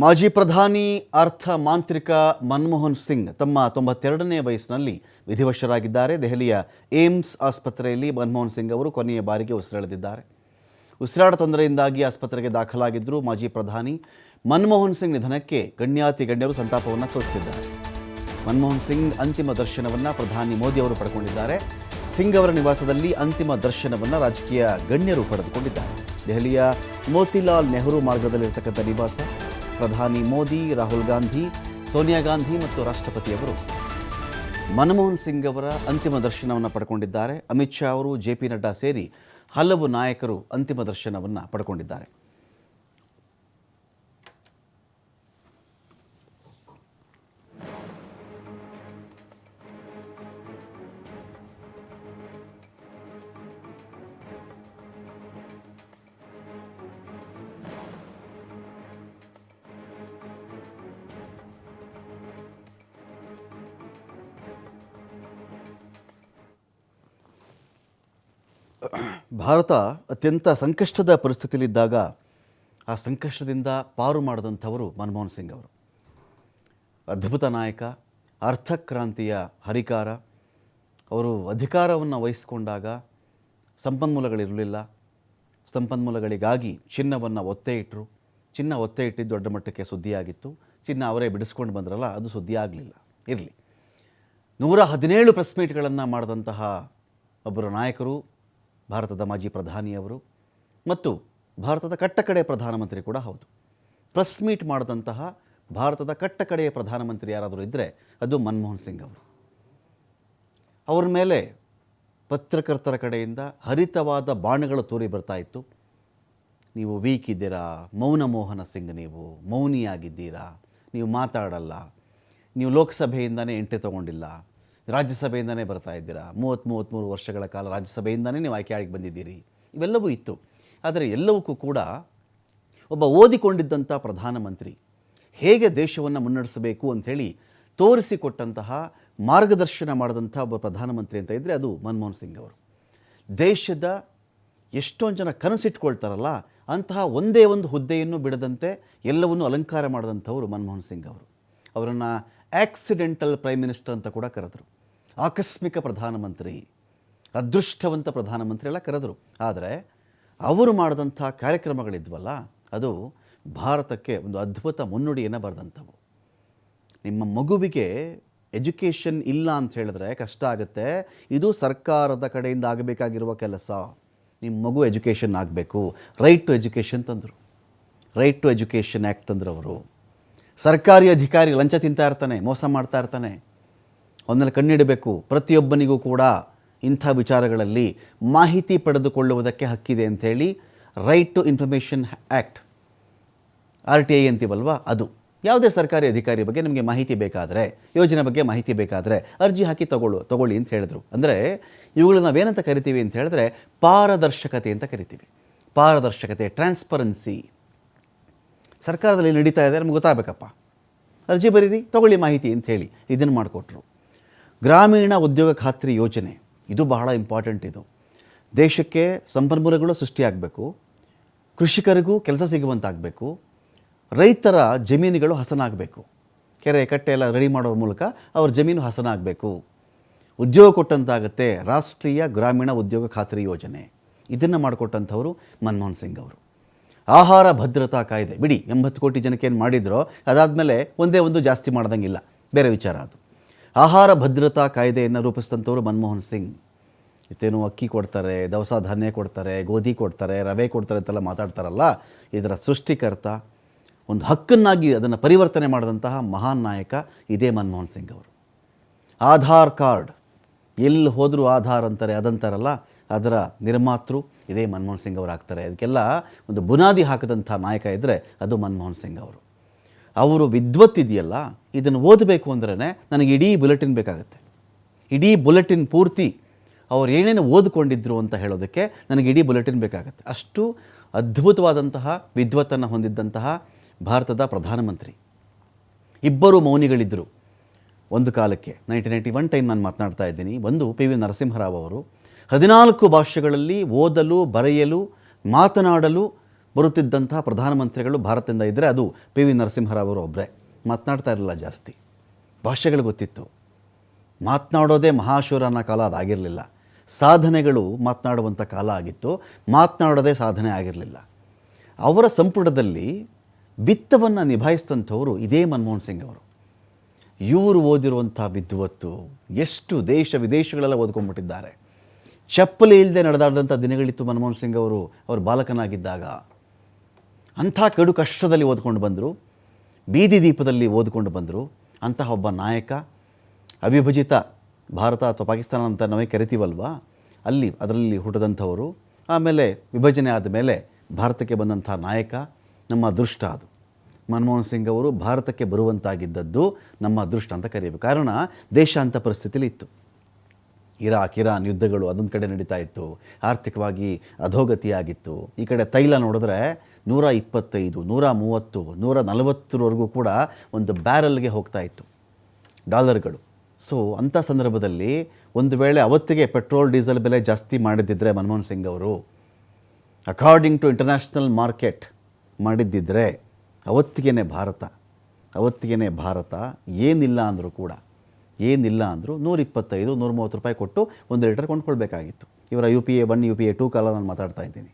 ಮಾಜಿ ಪ್ರಧಾನಿ ಅರ್ಥ ಮಾಂತ್ರಿಕ ಮನಮೋಹನ್ ಸಿಂಗ್ ತಮ್ಮ ತೊಂಬತ್ತೆರಡನೇ ವಯಸ್ಸಿನಲ್ಲಿ ವಿಧಿವಶರಾಗಿದ್ದಾರೆ. ದೆಹಲಿಯ ಏಮ್ಸ್ ಆಸ್ಪತ್ರೆಯಲ್ಲಿ ಮನಮೋಹನ್ ಸಿಂಗ್ ಅವರು ಕೊನೆಯ ಬಾರಿಗೆ ಉಸಿರೆಳೆದಿದ್ದಾರೆ. ಉಸಿರಾಟ ತೊಂದರೆಯಿಂದಾಗಿ ಆಸ್ಪತ್ರೆಗೆ ದಾಖಲಾಗಿದ್ದರು ಮಾಜಿ ಪ್ರಧಾನಿ ಮನಮೋಹನ್ ಸಿಂಗ್ ನಿಧನಕ್ಕೆ ಗಣ್ಯಾತಿ ಗಣ್ಯರು ಸಂತಾಪವನ್ನು ಸೂಚಿಸಿದ್ದಾರೆ. ಮನಮೋಹನ್ ಸಿಂಗ್ ಅಂತಿಮ ದರ್ಶನವನ್ನು ಪ್ರಧಾನಿ ಮೋದಿ ಅವರು ಪಡ್ಕೊಂಡಿದ್ದಾರೆ. ಸಿಂಗ್ ಅವರ ನಿವಾಸದಲ್ಲಿ ಅಂತಿಮ ದರ್ಶನವನ್ನು ರಾಜಕೀಯ ಗಣ್ಯರು ಪಡೆದುಕೊಂಡಿದ್ದಾರೆ. ದೆಹಲಿಯ ಮೋತಿಲಾಲ್ ನೆಹರು ಮಾರ್ಗದಲ್ಲಿರತಕ್ಕಂಥ ನಿವಾಸ ಪ್ರಧಾನಿ ಮೋದಿ, ರಾಹುಲ್ ಗಾಂಧಿ, ಸೋನಿಯಾ ಗಾಂಧಿ ಮತ್ತು ರಾಷ್ಟ್ರಪತಿಯವರು. ಮನಮೋಹನ್ ಸಿಂಗ್ ಅವರ ಅಂತಿಮ ದರ್ಶನವನ್ನು ಪಡ್ಕೊಂಡಿದ್ದಾರೆ. ಅಮಿತ್ ಶಾ ಅವರು, ಜೆ ಪಿ ನಡ್ಡಾ ಸೇರಿ ಹಲವು ನಾಯಕರು ಅಂತಿಮ ದರ್ಶನವನ್ನು ಪಡ್ಕೊಂಡಿದ್ದಾರೆ. ಭಾರತ ಅತ್ಯಂತ ಸಂಕಷ್ಟದ ಪರಿಸ್ಥಿತಿಯಲ್ಲಿದ್ದಾಗ ಆ ಸಂಕಷ್ಟದಿಂದ ಪಾರು ಮಾಡಿದಂಥವರು ಮನಮೋಹನ್ ಸಿಂಗ್ ಅವರು. ಅದ್ಭುತ ನಾಯಕ, ಅರ್ಥಕ್ರಾಂತಿಯ ಹರಿಕಾರ. ಅವರು ಅಧಿಕಾರವನ್ನು ವಹಿಸಿಕೊಂಡಾಗ ಸಂಪನ್ಮೂಲಗಳಿರಲಿಲ್ಲ. ಸಂಪನ್ಮೂಲಗಳಿಗಾಗಿ ಚಿನ್ನವನ್ನು ಒತ್ತೆ ಇಟ್ಟರು ಚಿನ್ನ ಒತ್ತೆ ಇಟ್ಟಿದ್ದು ದೊಡ್ಡ ಮಟ್ಟಕ್ಕೆ ಸುದ್ದಿಯಾಗಿತ್ತು. ಚಿನ್ನ ಅವರೇ ಬಿಡಿಸ್ಕೊಂಡು ಬಂದ್ರಲ್ಲ, ಅದು ಸುದ್ದಿ ಆಗಲಿಲ್ಲ. ಇರಲಿ. ನೂರ ಹದಿನೇಳು ಪ್ರೆಸ್ ಮೀಟ್ಗಳನ್ನು ಮಾಡಿದಂತಹ ಒಬ್ಬರು ನಾಯಕರು ಭಾರತದ ಮಾಜಿ ಪ್ರಧಾನಿಯವರು ಮತ್ತು ಭಾರತದ ಕಟ್ಟಕಡೆಯ ಪ್ರಧಾನಮಂತ್ರಿ ಕೂಡ ಹೌದು. ಪ್ರೆಸ್ ಮೀಟ್ ಮಾಡಿದಂತಹ ಭಾರತದ ಕಟ್ಟಕಡೆಯ ಪ್ರಧಾನಮಂತ್ರಿ ಯಾರಾದರೂ ಇದ್ದರೆ ಅದು ಮನಮೋಹನ್ ಸಿಂಗ್ ಅವರು. ಅವ್ರ ಮೇಲೆ ಪತ್ರಕರ್ತರ ಕಡೆಯಿಂದ ಹರಿತವಾದ ಬಾಣಗಳು ತೂರಿ ಬರ್ತಾ ಇತ್ತು. ನೀವು ವೀಕ್ ಇದ್ದೀರಾ? ಮೌನ ಮೋಹನ ಸಿಂಗ್ ನೀವು, ಮೌನಿಯಾಗಿದ್ದೀರಾ? ನೀವು ಮಾತಾಡಲ್ಲ. ನೀವು ಲೋಕಸಭೆಯಿಂದನೇ ಎಂಟ್ರಿ ತಗೊಂಡಿಲ್ಲ. ರಾಜ್ಯಸಭೆಯಿಂದನೇ ಬರ್ತಾ ಇದ್ದೀರಾ? ಮೂವತ್ತು ಮೂವತ್ತ್ಮೂರು ವರ್ಷಗಳ ಕಾಲ ರಾಜ್ಯಸಭೆಯಿಂದನೇ ನೀವು ಆಯ್ಕೆಯಾಗಿ ಬಂದಿದ್ದೀರಿ. ಇವೆಲ್ಲವೂ ಇತ್ತು. ಆದರೆ ಎಲ್ಲವಕ್ಕೂ ಕೂಡ ಒಬ್ಬ ಓದಿಕೊಂಡಿದ್ದಂಥ ಪ್ರಧಾನಮಂತ್ರಿ ಹೇಗೆ ದೇಶವನ್ನು ಮುನ್ನಡೆಸಬೇಕು ಅಂಥೇಳಿ ತೋರಿಸಿಕೊಟ್ಟಂತಹ ಮಾರ್ಗದರ್ಶನ ಮಾಡಿದಂಥ ಒಬ್ಬ ಪ್ರಧಾನಮಂತ್ರಿ ಅಂತ ಇದ್ದರೆ ಅದು ಮನಮೋಹನ್ ಸಿಂಗ್ ಅವರು. ದೇಶದ ಎಷ್ಟೊಂದು ಜನ ಕನಸಿಟ್ಕೊಳ್ತಾರಲ್ಲ, ಅಂತಹ ಒಂದೇ ಒಂದು ಹುದ್ದೆಯನ್ನು ಬಿಡದಂತೆ ಎಲ್ಲವನ್ನೂ ಅಲಂಕಾರ ಮಾಡಿದಂಥವರು ಮನಮೋಹನ್ ಸಿಂಗ್ ಅವರು. ಅವರನ್ನು ಆಕ್ಸಿಡೆಂಟಲ್ ಪ್ರೈಮ್ ಮಿನಿಸ್ಟರ್ ಅಂತ ಕೂಡ ಕರೆದರು. ಆಕಸ್ಮಿಕ ಪ್ರಧಾನಮಂತ್ರಿ, ಅದೃಷ್ಟವಂತ ಪ್ರಧಾನಮಂತ್ರಿ ಎಲ್ಲ ಕರೆದರು. ಆದರೆ ಅವರು ಮಾಡಿದಂಥ ಕಾರ್ಯಕ್ರಮಗಳಿದ್ವಲ್ಲ, ಅದು ಭಾರತಕ್ಕೆ ಒಂದು ಅದ್ಭುತ ಮುನ್ನುಡಿಯನ್ನು ಬರೆದಂಥವು. ನಿಮ್ಮ ಮಗುವಿಗೆ ಎಜುಕೇಷನ್ ಇಲ್ಲ ಅಂತ ಹೇಳಿದ್ರೆ ಕಷ್ಟ ಆಗುತ್ತೆ. ಇದು ಸರ್ಕಾರದ ಕಡೆಯಿಂದ ಆಗಬೇಕಾಗಿರುವ ಕೆಲಸ. ನಿಮ್ಮ ಮಗು ಎಜುಕೇಷನ್ ಆಗಬೇಕು. ರೈಟ್ ಟು ಎಜುಕೇಷನ್ ತಂದರು. ರೈಟ್ ಟು ಎಜುಕೇಷನ್ ಆ್ಯಕ್ಟ್ ತಂದರು ಅವರು ಸರ್ಕಾರಿ ಅಧಿಕಾರಿ ಲಂಚ ತಿಂತಾ ಇರ್ತಾನೆ, ಮೋಸ ಮಾಡ್ತಾ ಇರ್ತಾನೆ. ಅವನ್ನೆಲ್ಲ ಕಣ್ಣಿಡಬೇಕು. ಪ್ರತಿಯೊಬ್ಬನಿಗೂ ಕೂಡ ಇಂಥ ವಿಚಾರಗಳಲ್ಲಿ ಮಾಹಿತಿ ಪಡೆದುಕೊಳ್ಳುವುದಕ್ಕೆ ಹಕ್ಕಿದೆ ಅಂಥೇಳಿ right to information act R T I ಅಂತೀವಲ್ವ? ಅದು. ಯಾವುದೇ ಸರ್ಕಾರಿ ಅಧಿಕಾರಿ ಬಗ್ಗೆ ನಿಮಗೆ ಮಾಹಿತಿ ಬೇಕಾದರೆ, ಯೋಜನೆ ಬಗ್ಗೆ ಮಾಹಿತಿ ಬೇಕಾದರೆ ಅರ್ಜಿ ಹಾಕಿ ತಗೊಳ್ಳು, ತಗೊಳ್ಳಿ ಅಂತ ಹೇಳಿದ್ರು. ಅಂದರೆ ಇವುಗಳು ನಾವೇನಂತ ಕರಿತೀವಿ ಅಂತ ಹೇಳಿದ್ರೆ ಪಾರದರ್ಶಕತೆ ಅಂತ ಕರಿತೀವಿ. ಪಾರದರ್ಶಕತೆ ಟ್ರಾನ್ಸ್ಪರೆನ್ಸಿ ಸರ್ಕಾರದಲ್ಲಿ ನಡೀತಾ ಇದೆ, ನಮ್ಗೆ ಗೊತ್ತಾಗಬೇಕಪ್ಪ. ಅರ್ಜಿ ಬರೀರಿ, ತಗೊಳ್ಳಿ ಮಾಹಿತಿ ಅಂತ ಹೇಳಿ ಇದನ್ನು ಮಾಡಿಕೊಟ್ರು. ಗ್ರಾಮೀಣ ಉದ್ಯೋಗ ಖಾತ್ರಿ ಯೋಜನೆ. ಇದು ಬಹಳ ಇಂಪಾರ್ಟೆಂಟ್ ಇದು. ದೇಶಕ್ಕೆ ಸಂಪನ್ಮೂಲಗಳು ಸೃಷ್ಟಿಯಾಗಬೇಕು. ಕೃಷಿಕರಿಗೂ ಕೆಲಸ ಸಿಗುವಂತಾಗಬೇಕು. ರೈತರ ಜಮೀನುಗಳು ಹಸನಾಗಬೇಕು. ಕೆರೆ, ಕಟ್ಟೆ ಎಲ್ಲ ರೆಡಿ ಮಾಡೋರ ಮೂಲಕ ಅವ್ರ ಜಮೀನು ಹಸನಾಗಬೇಕು. ಉದ್ಯೋಗ ಕೊಟ್ಟಂತಾಗುತ್ತೆ ರಾಷ್ಟ್ರೀಯ ಗ್ರಾಮೀಣ ಉದ್ಯೋಗ ಖಾತ್ರಿ ಯೋಜನೆ. ಇದನ್ನು ಮಾಡಿಕೊಟ್ಟಂಥವರು ಮನಮೋಹನ್ ಸಿಂಗ್ ಅವರು. ಆಹಾರ ಭದ್ರತಾ ಕಾಯ್ದೆ. ಬಿಡಿ, ಎಂಬತ್ತು ಕೋಟಿ ಜನಕ್ಕೆ ಏನು ಮಾಡಿದ್ರೋ ಅದಾದಮೇಲೆ ಒಂದೇ ಒಂದು ಜಾಸ್ತಿ ಮಾಡ್ದಂಗಿಲ್ಲ. ಬೇರೆ ವಿಚಾರ ಅದು. ಆಹಾರ ಭದ್ರತಾ ಕಾಯ್ದೆಯನ್ನು ರೂಪಿಸಿದಂಥವ್ರು ಮನಮೋಹನ್ ಸಿಂಗ್. ಇತ್ತೇನು ಅಕ್ಕಿ ಕೊಡ್ತಾರೆ, ದವಸ ಧಾನ್ಯ ಕೊಡ್ತಾರೆ, ಗೋಧಿ ಕೊಡ್ತಾರೆ, ರವೆ ಕೊಡ್ತಾರೆ ಅಂತೆಲ್ಲ ಮಾತಾಡ್ತಾರಲ್ಲ, ಇದರ ಸೃಷ್ಟಿಕರ್ತ ಒಂದು ಹಕ್ಕನ್ನಾಗಿ ಅದನ್ನು ಪರಿವರ್ತನೆ ಮಾಡಿದಂತಹ ಮಹಾನ್ ನಾಯಕ ಇದೇ ಮನಮೋಹನ್ ಸಿಂಗ್ ಅವರು. ಆಧಾರ್ ಕಾರ್ಡ್ ಎಲ್ಲಿ ಹೋದರೂ ಆಧಾರ್ ಅಂತಾರೆ, ಅದಂತಾರಲ್ಲ, ಅದರ ನಿರ್ಮಾತೃ ಇದೇ ಮನಮೋಹನ್ ಸಿಂಗ್ ಅವರು ಆಗ್ತಾರೆ ಅದಕ್ಕೆಲ್ಲ ಒಂದು ಬುನಾದಿ ಹಾಕಿದಂಥ ನಾಯಕ ಇದ್ದರೆ ಅದು ಮನಮೋಹನ್ ಸಿಂಗ್ ಅವರು. ಅವರು ವಿದ್ವತ್ ಇದೆಯಲ್ಲ, ಇದನ್ನು ಓದಬೇಕು ಅಂದ್ರೆ ನನಗೆ ಇಡೀ ಬುಲೆಟಿನ್ ಬೇಕಾಗುತ್ತೆ. ಇಡೀ ಬುಲೆಟಿನ್ ಪೂರ್ತಿ ಅವ್ರು ಏನೇನು ಓದ್ಕೊಂಡಿದ್ರು ಅಂತ ಹೇಳೋದಕ್ಕೆ ನನಗೆ ಇಡೀ ಬುಲೆಟಿನ್ ಬೇಕಾಗುತ್ತೆ. ಅಷ್ಟು ಅದ್ಭುತವಾದಂತಹ ವಿದ್ವತ್ತನ್ನು ಹೊಂದಿದ್ದಂತಹ ಭಾರತದ ಪ್ರಧಾನಮಂತ್ರಿ. ಇಬ್ಬರು ಮೌನಿಗಳಿದ್ದರು ಒಂದು ಕಾಲಕ್ಕೆ. ನೈನ್ಟೀನ್ ನೈಂಟಿ ಒನ್ ಟೈಮ್ ನಾನು ಮಾತನಾಡ್ತಾ ಇದ್ದೀನಿ. ಒಂದು ಪಿ ವಿ ನರಸಿಂಹರಾವ್ ಅವರು. ಹದಿನಾಲ್ಕು ಭಾಷೆಗಳಲ್ಲಿ ಓದಲು, ಬರೆಯಲು, ಮಾತನಾಡಲು ಬರುತ್ತಿದ್ದಂತಹ ಪ್ರಧಾನಮಂತ್ರಿಗಳು ಭಾರತದಿಂದ ಇದ್ದರೆ ಅದು ಪಿ ವಿ ನರಸಿಂಹರಾವರು ಒಬ್ಬರೇ ಮಾತನಾಡ್ತಾ ಇರಲಿಲ್ಲ ಜಾಸ್ತಿ. ಭಾಷೆಗಳು ಗೊತ್ತಿತ್ತು. ಮಾತನಾಡೋದೇ ಮಹಾಶೂರನ ಕಾಲ ಅದಾಗಿರಲಿಲ್ಲ. ಸಾಧನೆಗಳು ಮಾತನಾಡುವಂಥ ಕಾಲ ಆಗಿತ್ತು. ಮಾತನಾಡೋದೇ ಸಾಧನೆ ಆಗಿರಲಿಲ್ಲ. ಅವರ ಸಂಪುಟದಲ್ಲಿ ವಿತ್ತವನ್ನು ನಿಭಾಯಿಸಿದಂಥವರು ಇದೇ ಮನಮೋಹನ್ ಸಿಂಗ್ ಅವರು. ಇವರು ಓದಿರುವಂಥ ವಿದ್ವತ್ತು ಎಷ್ಟು ದೇಶ ವಿದೇಶಗಳೆಲ್ಲ ಓದ್ಕೊಂಡ್ಬಿಟ್ಟಿದ್ದಾರೆ. ಚಪ್ಪಲಿ ಇಲ್ಲದೆ ನಡೆದಾಡಿದಂಥ ದಿನಗಳಿತ್ತು ಮನಮೋಹನ್ ಸಿಂಗ್ ಅವರು ಅವರು ಬಾಲಕನಾಗಿದ್ದಾಗ. ಅಂಥ ಕಡು ಕಷ್ಟದಲ್ಲಿ ಓದ್ಕೊಂಡು ಬಂದರು, ಬೀದಿ ದೀಪದಲ್ಲಿ ಓದ್ಕೊಂಡು ಬಂದರು, ಅಂತಹ ಒಬ್ಬ ನಾಯಕ, ಅವಿಭಜಿತ ಭಾರತ ಅಥವಾ ಪಾಕಿಸ್ತಾನ ಅಂತ ನಾವೇ ಕರಿತೀವಲ್ವ? ಅಲ್ಲಿ, ಅದರಲ್ಲಿ ಹುಟ್ಟದಂಥವರು, ಆಮೇಲೆ ವಿಭಜನೆ ಆದ ಮೇಲೆ ಭಾರತಕ್ಕೆ ಬಂದಂಥ ನಾಯಕ, ನಮ್ಮ ಅದೃಷ್ಟ ಅದು. ಮನಮೋಹನ್ ಸಿಂಗ್ ಅವರು ಭಾರತಕ್ಕೆ ಬರುವಂತಾಗಿದ್ದದ್ದು ನಮ್ಮ ಅದೃಷ್ಟ ಅಂತ ಕರೀಬೇಕು. ಕಾರಣ ದೇಶ ಅಂಥ ಪರಿಸ್ಥಿತಿಲಿ ಇತ್ತು. ಇರಾಕ್, ಇರಾನ್ ಯುದ್ಧಗಳು ಅದೊಂದು ಕಡೆ ನಡೀತಾ ಇತ್ತು. ಆರ್ಥಿಕವಾಗಿ ಅಧೋಗತಿಯಾಗಿತ್ತು. ಈ ಕಡೆ ತೈಲ ನೋಡಿದ್ರೆ ನೂರ ಇಪ್ಪತ್ತೈದು ನೂರ ಮೂವತ್ತು ನೂರ ನಲವತ್ತರವರೆಗೂ ಕೂಡ ಒಂದು ಬ್ಯಾರಲ್ಗೆ ಹೋಗ್ತಾ ಇತ್ತು ಡಾಲರ್ಗಳು. ಸೊ, ಅಂಥ ಸಂದರ್ಭದಲ್ಲಿ ಒಂದು ವೇಳೆ ಅವತ್ತಿಗೆ ಪೆಟ್ರೋಲ್, ಡೀಸೆಲ್ ಬೆಲೆ ಜಾಸ್ತಿ ಮಾಡಿದ್ದಿದ್ರೆ ಮನಮೋಹನ್ ಸಿಂಗ್ ಅವರು ಅಕಾರ್ಡಿಂಗ್ ಟು ಇಂಟರ್ನ್ಯಾಷನಲ್ ಮಾರ್ಕೆಟ್ ಮಾಡಿದ್ದಿದ್ರೆ ಅವತ್ತಿಗೆ ಭಾರತ ಅವತ್ತಿಗೆ ಭಾರತ ಏನಿಲ್ಲ ಅಂದರೂ ಕೂಡ, ಏನಿಲ್ಲ ಅಂದರೂ ನೂರಿಪ್ಪತ್ತೈದು ನೂರ ಮೂವತ್ತು ರೂಪಾಯಿ ಕೊಟ್ಟು ಒಂದು ಲೀಟರ್ ಕೊಂಡ್ಕೊಳ್ಬೇಕಾಗಿತ್ತು. ಇವರ U P A one, U P A two ಕಾಲ ನಾನು ಮಾತಾಡ್ತಾ ಇದ್ದೀನಿ.